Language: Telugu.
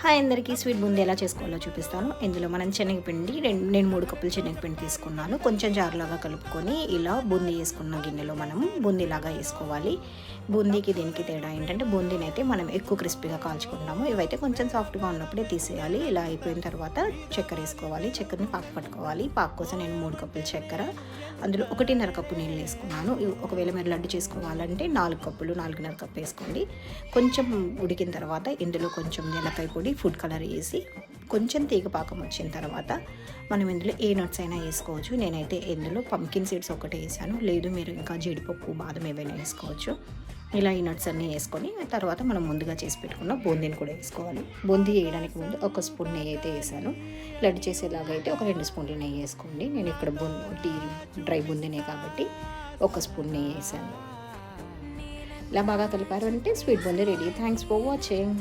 హాయ్ అందరికీ స్వీట్ బూందీ ఎలా చేసుకోవాలో చూపిస్తాను. ఇందులో మనం శనగపిండి రెండు నేను మూడు కప్పులు శనగపిండి తీసుకున్నాను. కొంచెం జారులాగా కలుపుకొని ఇలా బూందీ వేసుకున్న గిన్నెలో మనం బూందీలాగా వేసుకోవాలి. బూందీకి దీనికి తేడా ఏంటంటే బూందీని అయితే మనం ఎక్కువ క్రిస్పీగా కాల్చుకుంటాము. ఇవైతే కొంచెం సాఫ్ట్గా ఉన్నప్పుడే తీసేయాలి. ఇలా అయిపోయిన తర్వాత చక్కెర వేసుకోవాలి. చక్కెరని పాకు పట్టుకోవాలి. పాకు కోసం నేను మూడు కప్పులు చక్కెర అందులో ఒకటిన్నర కప్పు నీళ్ళు వేసుకున్నాను. ఒకవేళ మీరు లడ్డు చేసుకోవాలంటే నాలుగు కప్పులు నాలుగున్నర కప్పు వేసుకోండి. కొంచెం ఉడికిన తర్వాత ఇందులో కొంచెం నిలకాయ పొడి ఫుడ్ కలర్ వేసి కొంచెం తీగ పాకం వచ్చిన తర్వాత మనం ఇందులో ఏ నట్స్ అయినా వేసుకోవచ్చు. నేనైతే ఇందులో పంకిన్ సీడ్స్ ఒకటే వేసాను. లేదు మీరు ఇంకా జీడిపప్పు బాదం ఏవైనా వేసుకోవచ్చు. ఇలా ఈ నట్స్ అన్నీ వేసుకొని తర్వాత మనం ముందుగా చేసి పెట్టుకున్న బూందీని కూడా వేసుకోవాలి. బూందీ వేయడానికి ముందు ఒక స్పూన్ నెయ్యి అయితే వేసాను. లడ్డు చేసేలాగా అయితే ఒక రెండు స్పూన్లు నెయ్యి వేసుకోండి. నేను ఇక్కడ బూందీ డ్రై బూందీనే కాబట్టి ఒక స్పూన్ నెయ్యి వేసాను. ఇలా బాగా కలిపారు అంటే sweet boondi ready. Thanks for watching